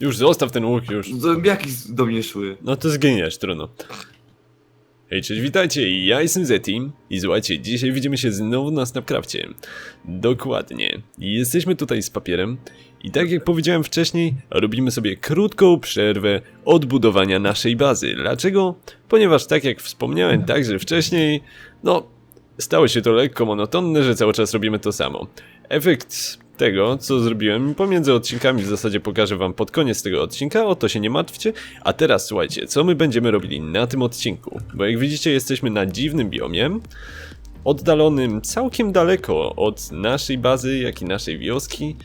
Już zostaw ten łuk już. Zombiaki do mnie szły. No to zginiesz, trudno. Hej, cześć, witajcie, ja jestem Zeti i słuchajcie, dzisiaj widzimy się znowu na Snapcrafcie. Dokładnie. Jesteśmy tutaj z papierem i tak jak powiedziałem wcześniej, robimy sobie krótką przerwę od budowania naszej bazy. Dlaczego? Ponieważ tak jak wspomniałem także wcześniej, no, stało się to lekko monotonne, że cały czas robimy to samo. Efekt tego, co zrobiłem pomiędzy odcinkami w zasadzie pokażę wam pod koniec tego odcinka, o to się nie martwcie. A teraz słuchajcie, co my będziemy robili na tym odcinku? Bo jak widzicie jesteśmy na dziwnym biomie, oddalonym całkiem daleko od naszej bazy, jak i naszej wioski.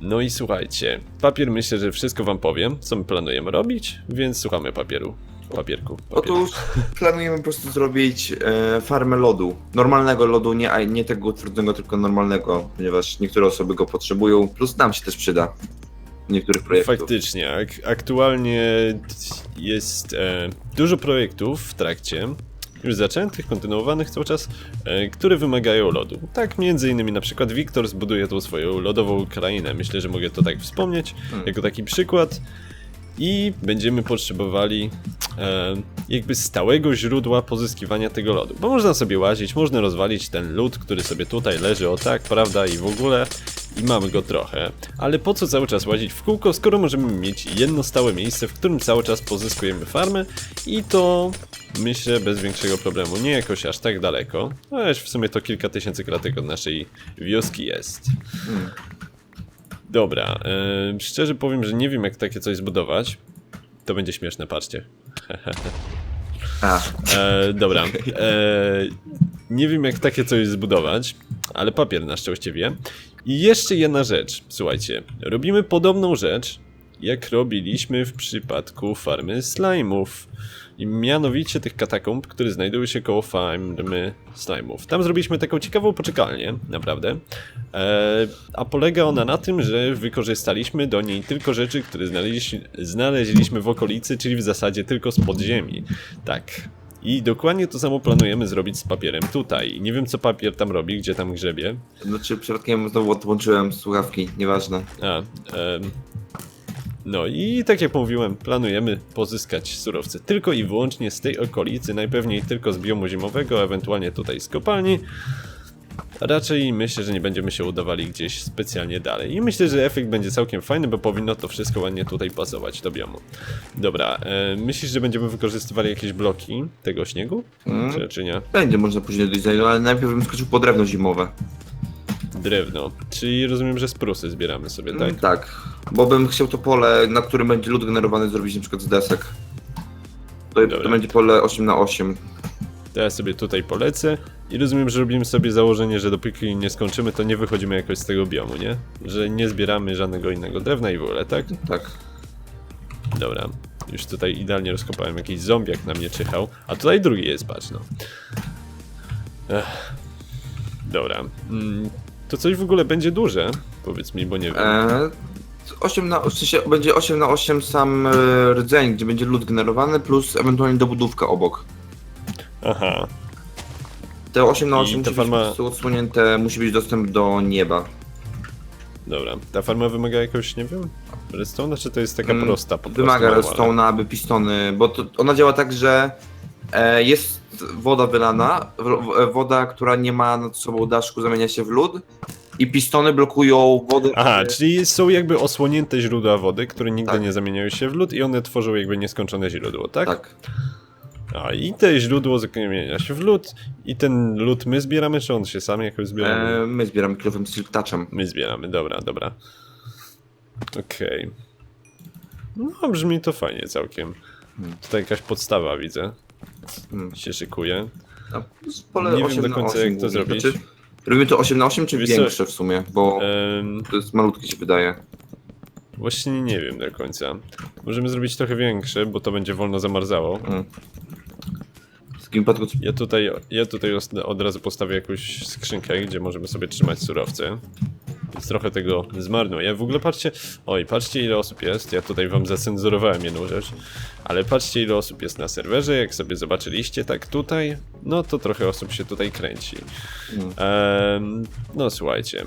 No i słuchajcie, papier myślę, że wszystko wam powiem, co my planujemy robić, więc słuchamy papieru. Papierku. papierku. Otóż planujemy po prostu zrobić e, farmę lodu. Normalnego lodu, nie, a nie tego trudnego, tylko normalnego, ponieważ niektóre osoby go potrzebują, plus nam się też przyda. w Niektórych projektów. Faktycznie, ak aktualnie jest e, dużo projektów w trakcie, już zaczętych, kontynuowanych cały czas, e, które wymagają lodu. Tak, między innymi na przykład Wiktor zbuduje tą swoją lodową krainę. Myślę, że mogę to tak wspomnieć, Hmm. jako taki przykład. I będziemy potrzebowali e, jakby stałego źródła pozyskiwania tego lodu. Bo można sobie łazić, można rozwalić ten lód, który sobie tutaj leży, o tak, prawda, i w ogóle. I mamy go trochę. Ale po co cały czas łazić w kółko, skoro możemy mieć jedno stałe miejsce, w którym cały czas pozyskujemy farmę i to myślę bez większego problemu. Nie jakoś aż tak daleko. Ależ w sumie to kilka tysięcy kratek od naszej wioski jest. Hmm. Dobra, e, szczerze powiem, że nie wiem jak takie coś zbudować. To będzie śmieszne, patrzcie. A, E, dobra. E, nie wiem jak takie coś zbudować, ale papier na szczęście wie. I jeszcze jedna rzecz. Słuchajcie, robimy podobną rzecz, jak robiliśmy w przypadku farmy slime'ów. I mianowicie tych katakomb, które znajdują się koło farmy slime'ów. Tam zrobiliśmy taką ciekawą poczekalnię, naprawdę. E, a polega ona na tym, że wykorzystaliśmy do niej tylko rzeczy, które znaleźliśmy, znaleźliśmy w okolicy, czyli w zasadzie tylko z podziemi. Tak. I dokładnie to samo planujemy zrobić z papierem tutaj. Nie wiem co papier tam robi, gdzie tam grzebie. znaczy przypadkiem znowu odłączyłem słuchawki, nieważne. A, em, no i tak jak mówiłem, planujemy pozyskać surowce tylko i wyłącznie z tej okolicy, najpewniej tylko z biomu zimowego, ewentualnie tutaj z kopalni. Raczej myślę, że nie będziemy się udawali gdzieś specjalnie dalej. I myślę, że efekt będzie całkiem fajny, bo powinno to wszystko ładnie tutaj pasować do biomu. Dobra, e, myślisz, że będziemy wykorzystywali jakieś bloki tego śniegu? Mm. Czy, czy nie? Będzie można później dojść, ale najpierw bym skoczył po drewno zimowe. Drewno. Czyli rozumiem, że sprusy zbieramy sobie, tak? Mm, tak. Bo bym chciał to pole, na którym będzie lód generowany, zrobić na przykład z desek. To, to będzie pole 8 na 8 To ja sobie tutaj polecę i rozumiem, że robimy sobie założenie, że dopóki nie skończymy, to nie wychodzimy jakoś z tego biomu, nie? Że nie zbieramy żadnego innego drewna i w ogóle, tak? Tak. Dobra. Już tutaj idealnie rozkopałem jakiś zombiak na mnie czyhał, a tutaj drugi jest, patrz no. Ech. Dobra. Mm, to coś w ogóle będzie duże? Powiedz mi, bo nie wiem. Eee, 8 na, w sensie będzie 8 na 8 sam e, rdzeń, gdzie będzie lód generowany, plus ewentualnie dobudówka obok. Aha. Te 8 na I 8 ta musi farma- być po prostu odsłonięte, musi być dostęp do nieba. Dobra. Ta farma wymaga jakoś, nie wiem, redstone, czy to jest taka Mm, prosta po Wymaga mała? redstone'a, aby pistony, bo to, ona działa tak, że e, jest woda wylana, w, w, woda, która nie ma nad sobą daszku, zamienia się w lód i pistony blokują wodę. Aha, aby- czyli są jakby osłonięte źródła wody, które nigdy Tak. nie zamieniają się w lód i one tworzą jakby nieskończone źródło, tak? Tak. A i te źródło zamienia się w lód i ten lód my zbieramy, czy on się sam jakoś zbiera? E, my zbieramy kilofem silk touchem. My zbieramy, dobra, dobra. Okej. No, brzmi to fajnie całkiem. Hmm. Tutaj jakaś podstawa widzę, Hmm. się szykuje. A, z pole Nie wiem 8 do na końca, 8 jak to zrobić. Znaczy, robimy to 8 na 8 czy Wiesz co? większe w sumie, bo Em, to jest malutkie się wydaje. właśnie nie wiem do końca. Możemy zrobić trochę większe, bo to będzie wolno zamarzało. Mm. W takim wypadku Ja tutaj, ja tutaj os- od razu postawię jakąś skrzynkę, gdzie możemy sobie trzymać surowce. Więc trochę tego zmarnuję. W ogóle patrzcie, oj, patrzcie ile osób jest. Ja tutaj wam zacenzurowałem jedną rzecz. Ale patrzcie ile osób jest na serwerze. Jak sobie zobaczyliście tak tutaj, no to trochę osób się tutaj kręci. Mm. Em, no słuchajcie,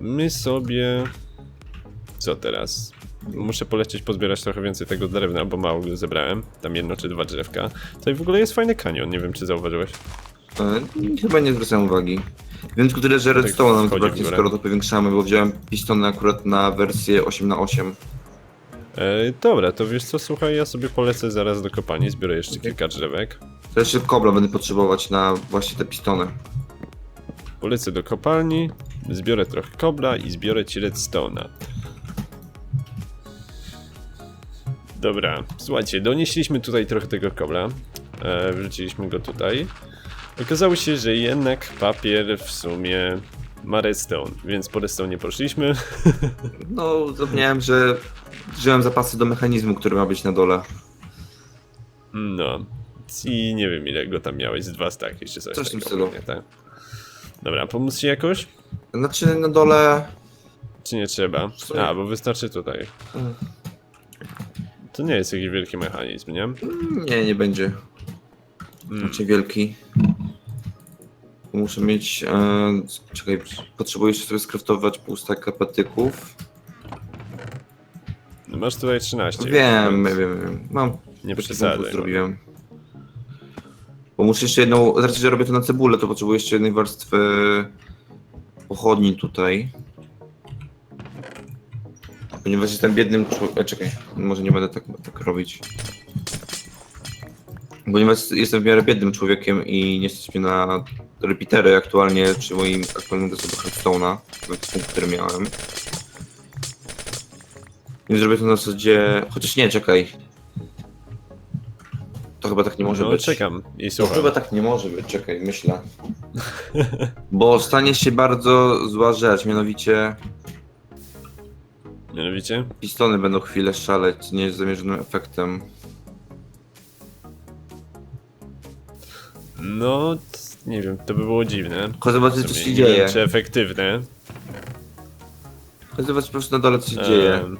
my sobie... Co teraz? muszę polecieć pozbierać trochę więcej tego drewna, bo mało go zebrałem. Tam jedno czy dwa drzewka. Tutaj w ogóle jest fajny kanion, nie wiem czy zauważyłeś. E, chyba nie zwracałem uwagi. Więc tyle, że redstone nam wchodzi w górę. skoro to powiększamy, bo wziąłem pistony akurat na wersję 8 na 8 E, dobra, to wiesz co, słuchaj, ja sobie polecę zaraz do kopalni, zbiorę jeszcze kilka drzewek. To jeszcze kobla będę potrzebować na właśnie te pistony. Polecę do kopalni, zbiorę trochę kobla i zbiorę ci redstone'a. Dobra, słuchajcie, donieśliśmy tutaj trochę tego kobla. E, wrzuciliśmy go tutaj. Okazało się, że jednak papier w sumie ma redstone, więc po redstone poszliśmy. No, zapomniałem, że wziąłem zapasy do mechanizmu, który ma być na dole. No. I nie wiem ile go tam miałeś, z dwa staki czy coś. Coś w tym stylu. tak. Dobra, pomóc ci jakoś? Znaczy na dole... Czy nie trzeba? A, bo wystarczy tutaj. To nie jest jakiś wielki mechanizm, nie? Nie, nie będzie. Mm. Znaczy wielki. Muszę mieć... E, czekaj, potrzebuję jeszcze sobie skraftować pół staka patyków. No Masz tutaj 13. Wiem, więc wiem, wiem. Mam Nie Taki przesadzaj. zrobiłem. Bo muszę jeszcze jedną, z racji, że robię to na cebulę, to potrzebuję jeszcze jednej warstwy pochodni tutaj. Ponieważ jestem biednym człowiekiem. Czekaj, może nie będę tak, tak robić. Ponieważ jestem w miarę biednym człowiekiem i nie mnie na repeatery aktualnie przy moim aktualnym zasobie Hearthstone'a, który miałem. Nie zrobię to na zasadzie... Chociaż nie, czekaj. To chyba tak nie może No być. czekam i To słucham. chyba tak nie może być, czekaj, myślę. Bo stanie się bardzo zła rzecz, mianowicie Mianowicie? pistony będą chwilę szaleć z niezamierzonym efektem. No, nie wiem, to by było dziwne. Chodź zobaczyć co się nie dzieje. Wiem, czy efektywne. Chodź zobaczyć po prostu na dole co się dzieje. Em,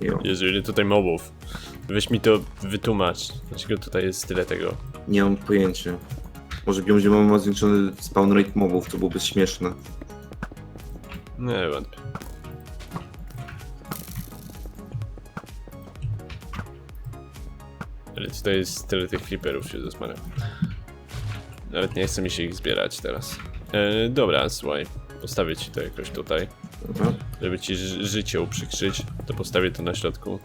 Jo. Jezu, ile tutaj mobów. Weź mi to wytłumacz. Dlaczego tutaj jest tyle tego? Nie mam pojęcia. Może będzie ma zwiększony spawn rate mobów, to byłoby śmieszne. Nie wątpię. Ale tutaj jest tyle tych creeperów, Jezus Maria. Nawet nie chce mi się ich zbierać teraz. E, dobra, słuchaj. Postawię ci to jakoś tutaj. Dobra. Żeby ci ży życie uprzykrzyć, to postawię to na środku.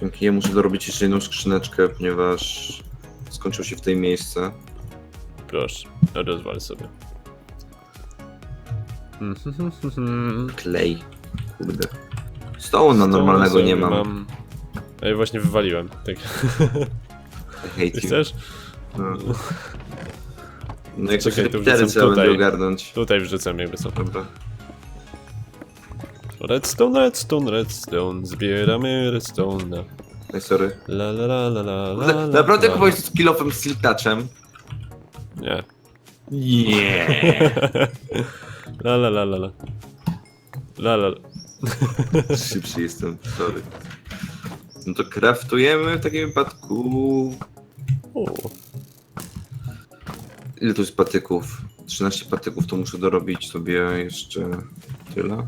Dzięki, ja muszę dorobić jeszcze jedną skrzyneczkę, ponieważ skończyło się w tej miejsce. Proszę, rozwal sobie. Klej. Kurde. Stone na normalnego nie sobie mam. A ja właśnie wywaliłem. Tak. I you. Chcesz? No. No jak Czekaj, to wrzucam trzeba będzie tutaj. ogarnąć. Tutaj wrzucam jakby co. Dobra. Redstone, redstone, redstone. Zbieramy redstone. No sorry. La la la la la la. La, Naprawdę la. kupowałeś z kilofem z siltachem? Nie. Nie. La la la la la. La la. la. Szybszy jestem, sorry. No to craftujemy w takim wypadku. O, Ile tu jest patyków? 13 patyków to muszę dorobić sobie jeszcze tyle.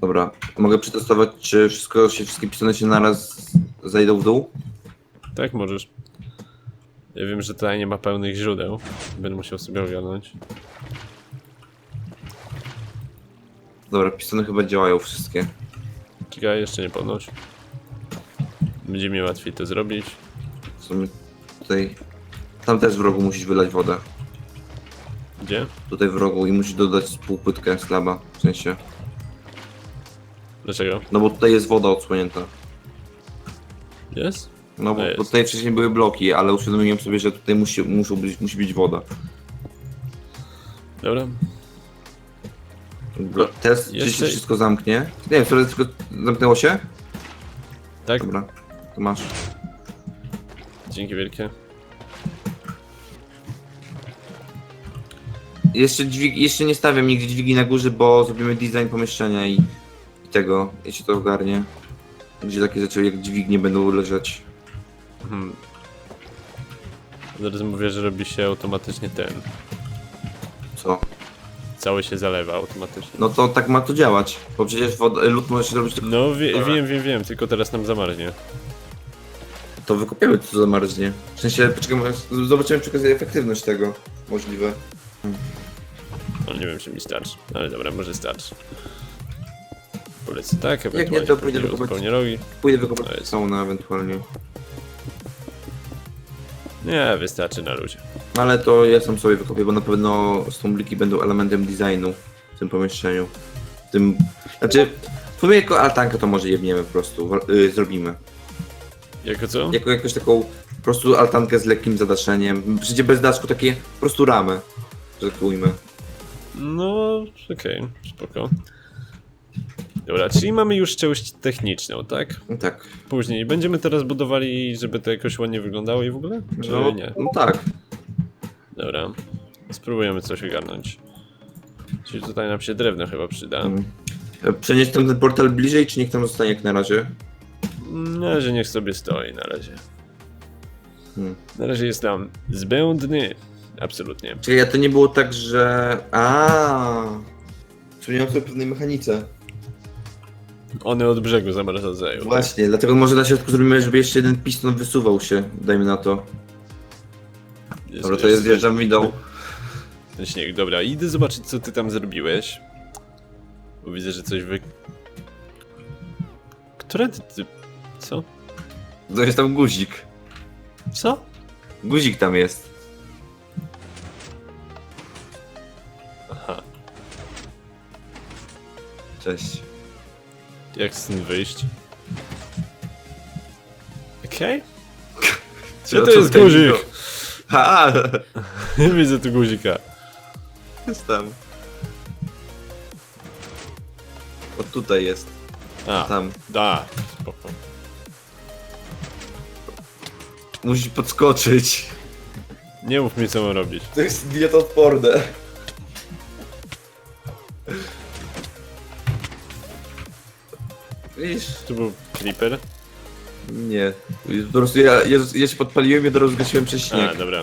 Dobra, mogę przetestować, czy wszystko się, wszystkie pistony się naraz zajdą w dół? tak możesz. Ja wiem, że tutaj nie ma pełnych źródeł. Będę musiał sobie ogarnąć. Dobra, pistony chyba działają wszystkie. Kika jeszcze nie podnoś. Będzie mi łatwiej to zrobić. W sumie tutaj... Tam też w rogu musisz wylać wodę. Gdzie? Tutaj w rogu i musisz dodać półpłytkę slaba, w sensie. Dlaczego? No bo tutaj jest woda odsłonięta. Jest? No bo, Jest. bo tutaj wcześniej były bloki, ale uświadomiłem sobie, że tutaj musi, muszą być, musi być woda. Dobra. Dobra, Teraz czy Jeszcze- się wszystko zamknie? Nie wiem, wtedy tylko zamknęło się? Tak? Dobra, to masz. Dzięki wielkie. Jeszcze, dźwig, jeszcze nie stawiam nigdzie dźwigi na górze, bo zrobimy design pomieszczenia i, i tego, jeśli to ogarnie. Gdzie takie rzeczy jak dźwignie będą leżeć. Hmm. Zaraz mówię, że robi się automatycznie ten. Co? Cały się zalewa automatycznie. No to tak ma to działać, bo przecież wod- lód może się tylko... No wie, Dobra. wiem, wiem, wiem, tylko teraz nam zamarznie. To wykopiemy co zamarznie. W sensie, poczekaj, zobaczymy okazji efektywność tego. Możliwe. No nie wiem, czy mi starczy. Ale dobra, może starczy. Polecę tak, nie, ewentualnie to pójdę wykopać. zupełnie rogi. Pójdę wykopać jest- sauna ewentualnie. Nie, wystarczy na ludzie. Ale to ja sam sobie wykopię, bo na pewno stąbliki będą elementem designu w tym pomieszczeniu. W tym... Znaczy, w sumie jako altankę to może jebniemy po prostu, y, zrobimy. Jako co? Jako jakąś taką po prostu altankę z lekkim zadaszeniem. Przecież bez daszku takie po prostu ramę, że tak ujmę. No, okej, spoko. Dobra, czyli mamy już część techniczną, tak? Tak. Później będziemy teraz budowali, żeby to jakoś ładnie wyglądało i w ogóle? Czy No, nie? no tak. Dobra. Spróbujemy coś ogarnąć. Czyli tutaj nam się drewno chyba przyda. Mm. E, Przenieść tam ten portal bliżej, czy niech tam zostanie jak na razie? Na razie niech sobie stoi, na razie. Hmm. Na razie jest tam zbędny. Absolutnie. Czyli ja to nie było tak, że... A. Przypomniałem sobie o pewnej mechanice. One od brzegu zamarzają. Właśnie, dlatego może na środku zrobimy, żeby jeszcze jeden piston wysuwał się, dajmy na to. Jest, Dobra, to jest wjeżdżam windą. Ten śnieg. Dobra, idę zobaczyć co ty tam zrobiłeś. Bo widzę, że coś wy... Które ty... ty... Co? To jest tam guzik. Co? Guzik tam jest. Cześć. Jak stąd wyjść? Okej. Co Gdzie to jest guzik? Ha! Widzę tu guzika. Jest tam. O tutaj jest. A, Tam. da. Spoko. Musisz podskoczyć. Nie mów mi co mam robić. To jest dietoodporne. Widzisz? Tu był creeper. Nie. Po prostu ja, ja, ja się podpaliłem i od razu zgasiłem przez śnieg. A, dobra.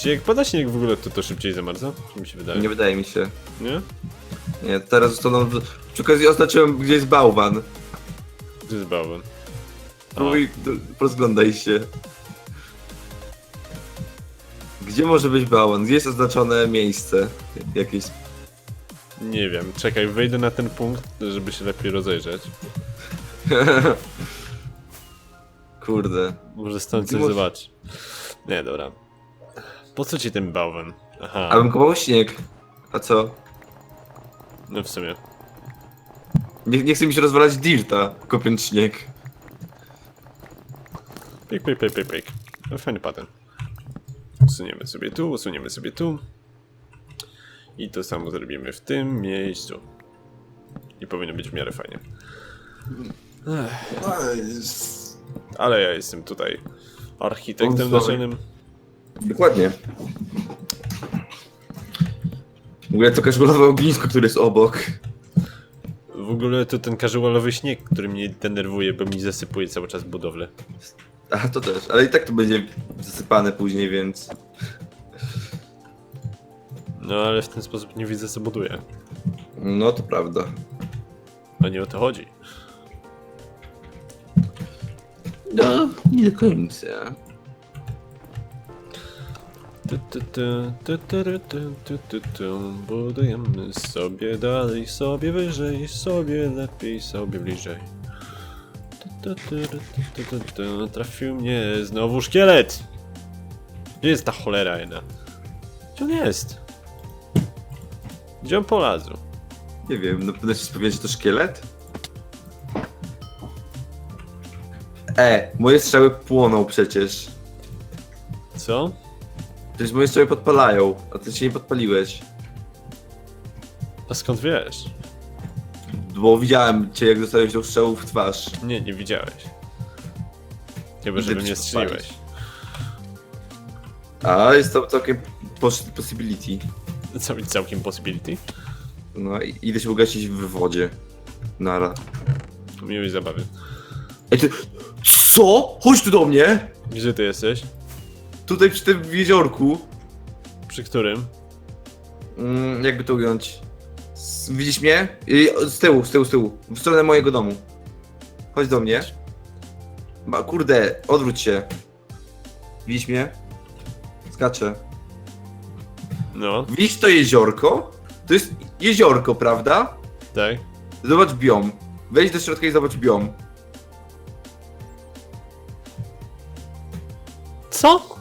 Czy jak pada śnieg w ogóle, to to szybciej zamarza? Czy mi się wydaje? Nie wydaje mi się. Nie? Nie, teraz zostaną... Przy okazji oznaczyłem, gdzie jest bałwan. To jest bałwan. A, Próbuj, rozglądaj się. Gdzie może być bałwan? Gdzie jest oznaczone miejsce? Jakieś... Nie wiem, czekaj, wejdę na ten punkt, żeby się lepiej rozejrzeć. Kurde. Może stąd coś może- zobaczyć. Nie, dobra. Po co ci ten bałwan? Aha, A bym kopał śnieg. A co? no w sumie. Nie, nie chce mi się rozwalać dirta, kopiąc śnieg. Pyk, pyk, pyk, pyk, pyk. No, fajny pattern. Usuniemy sobie tu, usuniemy sobie tu. I to samo zrobimy w tym miejscu. I powinno być w miarę fajnie. Ale ja jestem tutaj architektem naczelnym. Dokładnie. W ogóle to casualowe ognisko, które jest obok. W ogóle to ten casualowy śnieg, który mnie denerwuje, bo mi zasypuje cały czas budowlę. A to też, ale i tak to będzie zasypane później, więc. No ale w ten sposób nie widzę, co buduje. No to prawda. No nie o to chodzi. No, nie do końca. Budujemy sobie dalej, sobie wyżej, sobie lepiej, sobie bliżej. Trafił mnie znowu szkielet! Gdzie jest ta cholera jedna? Gdzie on jest? Gdzie on polazł? Nie wiem, no pewno się spowiedzieć, że to szkielet? E, moje strzały płoną przecież. Co? Przecież moje strzały podpalają, a ty się nie podpaliłeś. A skąd wiesz? Bo widziałem cię, jak dostałeś tą strzału w twarz. Nie, nie widziałeś. Chyba, żeby mnie strzeliłeś. A, jest to całkiem pos- possibility. Cał- Całkiem possibility? No i idę się ugasić w wodzie. Nara. Miłej zabawy. Ej, ty... Co? Chodź tu do mnie! Gdzie ty jesteś? tutaj przy tym jeziorku, Przy którym? mm, jakby to ująć, widzisz mnie? I, z tyłu, z tyłu, z tyłu, w stronę mojego domu. Chodź do mnie. Ma, kurde, odwróć się. Widzisz mnie? Skaczę. No, Widzisz to jeziorko? To jest jeziorko, prawda? tak. Zobacz biom. Wejdź do środka i zobacz biom. Co?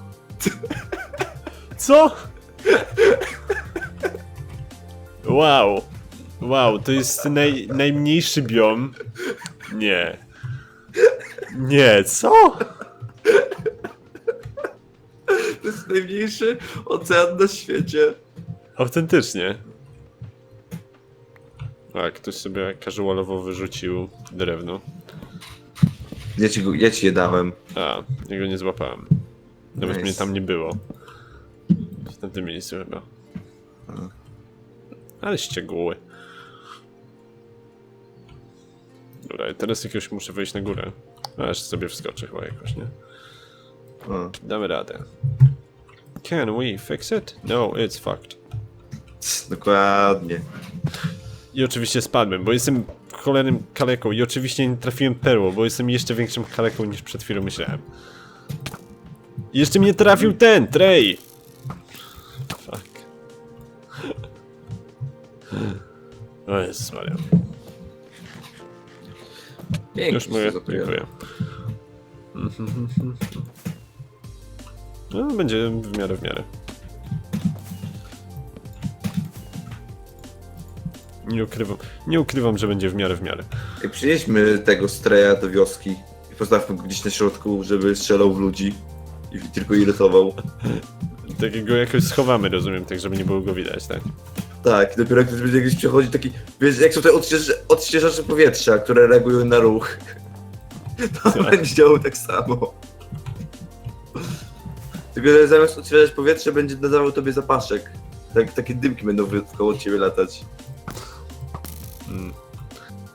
Co? Wow. Wow, to jest naj, najmniejszy biom. Nie. Nie, co? To jest najmniejszy ocean na świecie. Autentycznie. A, ktoś sobie casualowo wyrzucił drewno. Ja ci, go, ja ci je dałem. A, jego nie złapałem. Nawet Nice. mnie tam nie było. W tamtym miejscu chyba. Ale ściegóły. Dobra, i teraz jakiegoś muszę wejść na górę. Aż sobie wskoczę chyba jakoś, nie? O. Damy radę. Can we fix it? No, it's fucked. Dokładnie. I oczywiście spadłem, bo jestem cholernym kaleką i oczywiście nie trafiłem perło, bo jestem jeszcze większym kaleką niż przed chwilą myślałem. I jeszcze mnie trafił ten, Trey! Fuck. O Jezus Maria. Pięknie Już zapowiada. dziękuję. No, będzie w miarę w miarę. Nie ukrywam, nie ukrywam, że będzie w miarę w miarę. Ej, Przynieśmy tego streja do wioski i postawmy go gdzieś na środku, żeby strzelał w ludzi i tylko irytował. Takiego jakoś schowamy, rozumiem, tak żeby nie było go widać, tak? Tak, dopiero jak będzie gdzieś przechodzić taki, wiesz, jak są te odśwież odświeżacze powietrza, które reagują na ruch. To Tak. będzie działał tak samo. Tylko, że zamiast odświeżać powietrze, będzie nadawał tobie zapaszek. Tak, takie dymki będą wy- koło ciebie latać.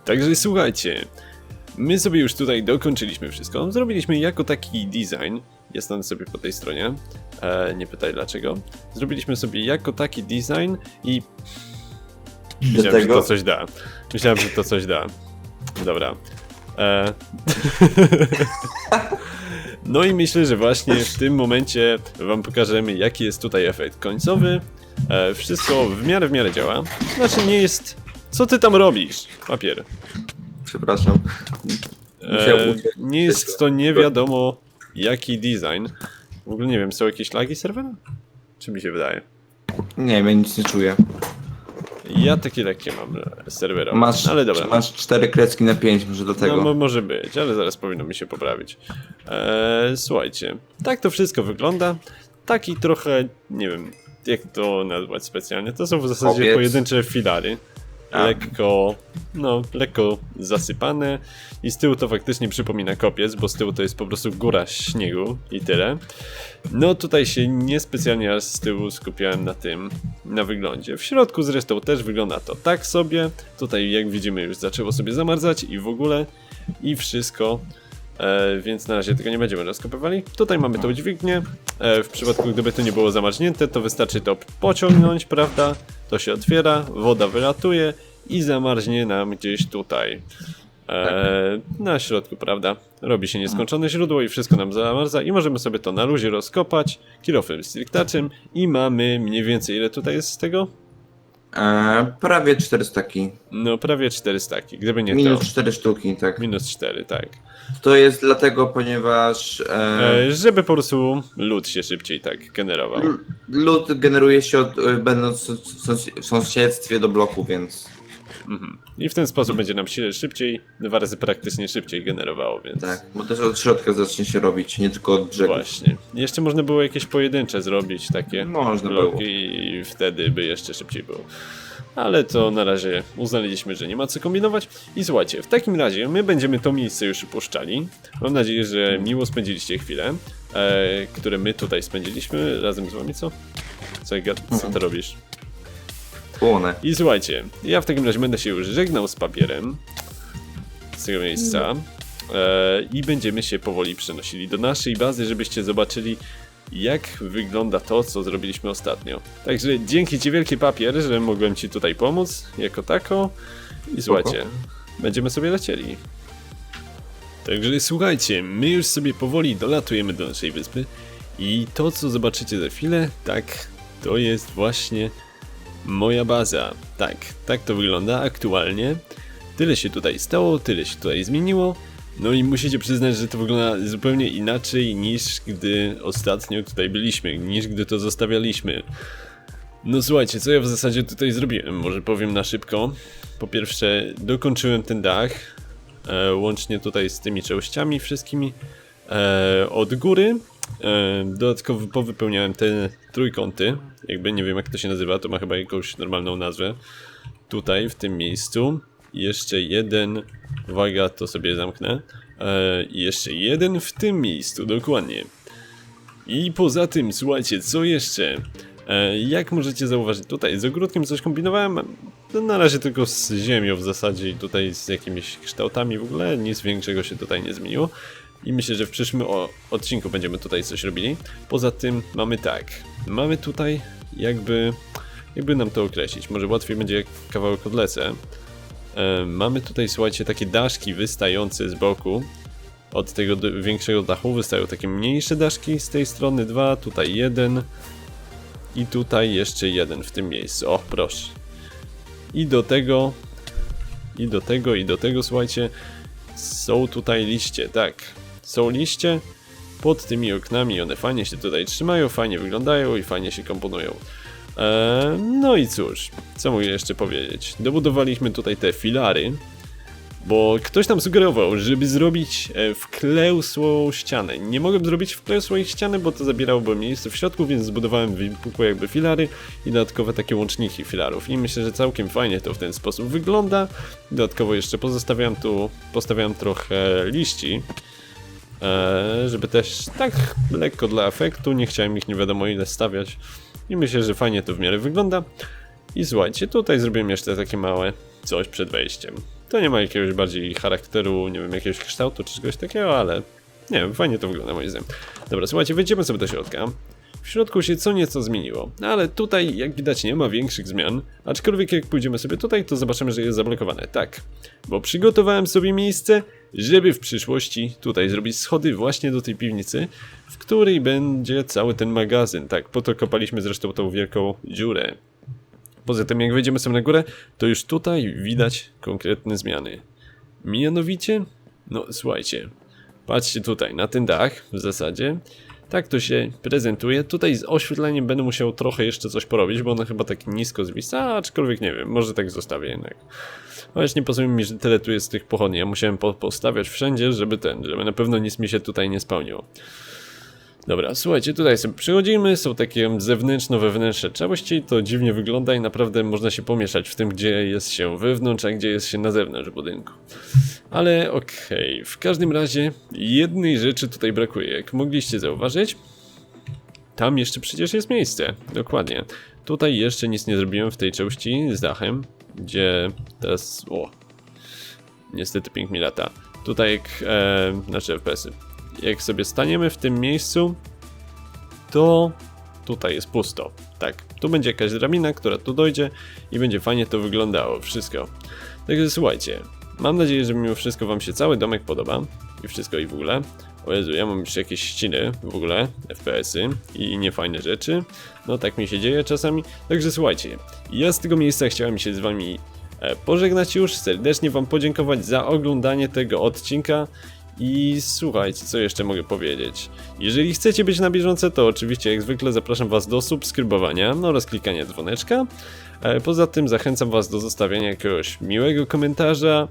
Także słuchajcie, my sobie już tutaj dokończyliśmy wszystko. Zrobiliśmy jako taki design. Jest on sobie po tej stronie. E, nie pytaj dlaczego. Zrobiliśmy sobie jako taki design i myślałem, że to coś da. Myślałem, że to coś da. Dobra. E... no i myślę, że właśnie w tym momencie wam pokażemy jaki jest tutaj efekt końcowy. E, wszystko w miarę w miarę działa. Znaczy nie jest... Co ty tam robisz? Papier. Przepraszam. Musiał E, uciec. nie jest to nie wiadomo jaki design. W ogóle nie wiem, są jakieś lagi serwera? Czy mi się wydaje? Nie wiem, ja nic nie czuję. Ja takie lekkie mam serwerowe. Masz, ale dobra. masz cztery krecki na pięć, może do tego. No, mo- może być, ale zaraz powinno mi się poprawić. Eee, słuchajcie, tak to wszystko wygląda. Taki trochę, nie wiem, jak to nazwać specjalnie. To są w zasadzie Kopiec. pojedyncze filary. Lekko, no, lekko zasypane. I z tyłu to faktycznie przypomina kopiec, bo z tyłu to jest po prostu góra śniegu i tyle. No tutaj się niespecjalnie aż z tyłu skupiałem na tym, na wyglądzie. W środku zresztą też wygląda to tak sobie. Tutaj jak widzimy już zaczęło sobie zamarzać i w ogóle i wszystko. E, więc na razie tego nie będziemy rozkopywali. Tutaj mamy tą dźwignię. E, w przypadku gdyby to nie było zamarznięte, to wystarczy to pociągnąć, prawda? To się otwiera, woda wylatuje i zamarznie nam gdzieś tutaj. E, na środku, prawda? Robi się nieskończone źródło i wszystko nam zamarza i możemy sobie to na luzie rozkopać kilofem strictaczem i mamy mniej więcej ile tutaj jest z tego? E, prawie cztery staki. No prawie 400, gdyby nie Minus to. cztery sztuki, tak. Minus 4, tak. To jest dlatego, ponieważ e, E, żeby po prostu lód się szybciej tak generował. l- lód generuje się od, e, będąc w sąs- w sąsiedztwie do bloku, więc Mhm. I w ten sposób będzie nam się szybciej, dwa razy praktycznie szybciej generowało, więc. tak. Bo też od środka zacznie się robić, nie tylko od brzegu. Właśnie. Jeszcze można było jakieś pojedyncze zrobić takie Można bloki i wtedy by jeszcze szybciej było. Ale to na razie uznaliśmy, że nie ma co kombinować. I słuchajcie, w takim razie my będziemy to miejsce już upuszczali. Mam nadzieję, że miło spędziliście chwilę, e, które my tutaj spędziliśmy razem z wami, co? Co, co ty robisz? Płonę. I słuchajcie, ja w takim razie będę się już żegnał z papierem z tego miejsca e, i będziemy się powoli przenosili do naszej bazy, żebyście zobaczyli jak wygląda to, co zrobiliśmy ostatnio. Także dzięki Ci wielki papier, że mogłem Ci tutaj pomóc jako tako. I słuchajcie, będziemy sobie lecieli. Także słuchajcie, my już sobie powoli dolatujemy do naszej wyspy i to co zobaczycie za chwilę, tak, to jest właśnie moja baza. Tak, tak to wygląda aktualnie. Tyle się tutaj stało, tyle się tutaj zmieniło. No i musicie przyznać, że to wygląda zupełnie inaczej niż gdy ostatnio tutaj byliśmy, niż gdy to zostawialiśmy. No słuchajcie, co ja w zasadzie tutaj zrobiłem? Może powiem na szybko. Po pierwsze, dokończyłem ten dach, e, łącznie tutaj z tymi częściami wszystkimi e, od góry. E, dodatkowo powypełniałem te trójkąty, jakby nie wiem jak to się nazywa, to ma chyba jakąś normalną nazwę. Tutaj, w tym miejscu. Jeszcze jeden, uwaga, to sobie zamknę. E, jeszcze jeden w tym miejscu, dokładnie. I poza tym, słuchajcie, co jeszcze? E, jak możecie zauważyć, tutaj z ogródkiem coś kombinowałem. No, na razie tylko z ziemią w zasadzie i tutaj z jakimiś kształtami w ogóle. Nic większego się tutaj nie zmieniło. I myślę, że w przyszłym odcinku będziemy tutaj coś robili. Poza tym mamy tak. Mamy tutaj jakby. Jakby nam to określić. Może łatwiej będzie kawałek odlecę. E, mamy tutaj, słuchajcie, takie daszki wystające z boku. Od tego większego dachu wystają takie mniejsze daszki z tej strony dwa, tutaj jeden i tutaj jeszcze jeden w tym miejscu. O, proszę. I do tego, i do tego, i do tego, słuchajcie, są tutaj liście, tak. Są liście pod tymi oknami, one fajnie się tutaj trzymają, fajnie wyglądają i fajnie się komponują. Eee, no i cóż, co mogę jeszcze powiedzieć? Dobudowaliśmy tutaj te filary, bo ktoś tam sugerował, żeby zrobić e, wklęsłą ścianę. Nie mogłem zrobić wklęsłej ściany, bo to zabierałoby miejsce w środku, więc zbudowałem wypukłe jakby filary i dodatkowe takie łączniki filarów. I myślę, że całkiem fajnie to w ten sposób wygląda. Dodatkowo jeszcze pozostawiam tu, postawiam trochę liści, żeby też tak lekko dla efektu, nie chciałem ich nie wiadomo ile stawiać. I myślę, że fajnie to w miarę wygląda. I słuchajcie, tutaj zrobiłem jeszcze takie małe coś przed wejściem. To nie ma jakiegoś bardziej charakteru, nie wiem, jakiegoś kształtu czy czegoś takiego, ale nie wiem, fajnie to wygląda moim zdaniem. Dobra, słuchajcie, wejdziemy sobie do środka. W środku się co nieco zmieniło, ale tutaj jak widać nie ma większych zmian, aczkolwiek jak pójdziemy sobie tutaj, to zobaczymy, że jest zablokowane. Tak, bo przygotowałem sobie miejsce, żeby w przyszłości tutaj zrobić schody właśnie do tej piwnicy, w której będzie cały ten magazyn. Tak, po to kopaliśmy zresztą tą wielką dziurę. Poza tym, jak wejdziemy sobie na górę, to już tutaj widać konkretne zmiany. Mianowicie, no słuchajcie, patrzcie tutaj na ten dach w zasadzie. Tak to się prezentuje. Tutaj z oświetleniem będę musiał trochę jeszcze coś porobić, bo ono chyba tak nisko zwisa, aczkolwiek nie wiem, może tak zostawię jednak. Chociaż nie pozwól mi, że tyle tu jest tych pochodni. Ja musiałem po postawiać wszędzie, żeby ten, żeby na pewno nic mi się tutaj nie spełniło. Dobra, słuchajcie, tutaj sobie przychodzimy, są takie zewnętrzno-wewnętrzne części, to dziwnie wygląda i naprawdę można się pomieszać w tym, gdzie jest się wewnątrz, a gdzie jest się na zewnątrz budynku. Ale okej, w każdym razie jednej rzeczy tutaj brakuje, jak mogliście zauważyć. Tam jeszcze przecież jest miejsce, dokładnie. Tutaj jeszcze nic nie zrobiłem w tej części z dachem, gdzie teraz... o, niestety mi lata. Tutaj. E, znaczy FPS-y jak sobie staniemy w tym miejscu, to tutaj jest pusto. Tak, tu będzie jakaś drabina, która tu dojdzie i będzie fajnie to wyglądało, wszystko. Także słuchajcie, mam nadzieję, że mimo wszystko wam się cały domek podoba i wszystko i w ogóle. O Jezu, ja mam już jakieś ściny w ogóle, FPS-y i niefajne rzeczy. No tak mi się dzieje czasami. Także słuchajcie, ja z tego miejsca chciałem się z wami e, pożegnać już, serdecznie wam podziękować za oglądanie tego odcinka i słuchajcie, co jeszcze mogę powiedzieć. Jeżeli chcecie być na bieżąco, to oczywiście jak zwykle zapraszam Was do subskrybowania oraz klikania dzwoneczka. E, Poza tym zachęcam Was do zostawiania jakiegoś miłego komentarza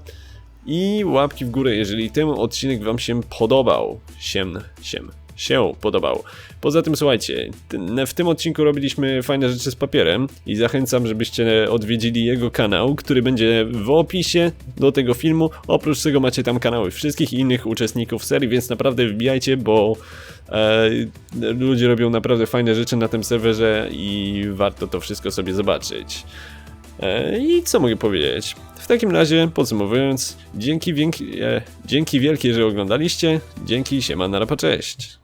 i łapki w górę, jeżeli ten odcinek Wam się podobał. Siem, siem, się podobał. Poza tym słuchajcie, w tym odcinku robiliśmy fajne rzeczy z papierem i zachęcam, żebyście odwiedzili jego kanał, który będzie w opisie do tego filmu. Oprócz tego macie tam kanały wszystkich innych uczestników serii, więc naprawdę wbijajcie, bo e, ludzie robią naprawdę fajne rzeczy na tym serwerze i warto to wszystko sobie zobaczyć. E, I co mogę powiedzieć? W takim razie, podsumowując, dzięki, wielki, e, dzięki wielkie, że oglądaliście. Dzięki, siema, narapa, cześć.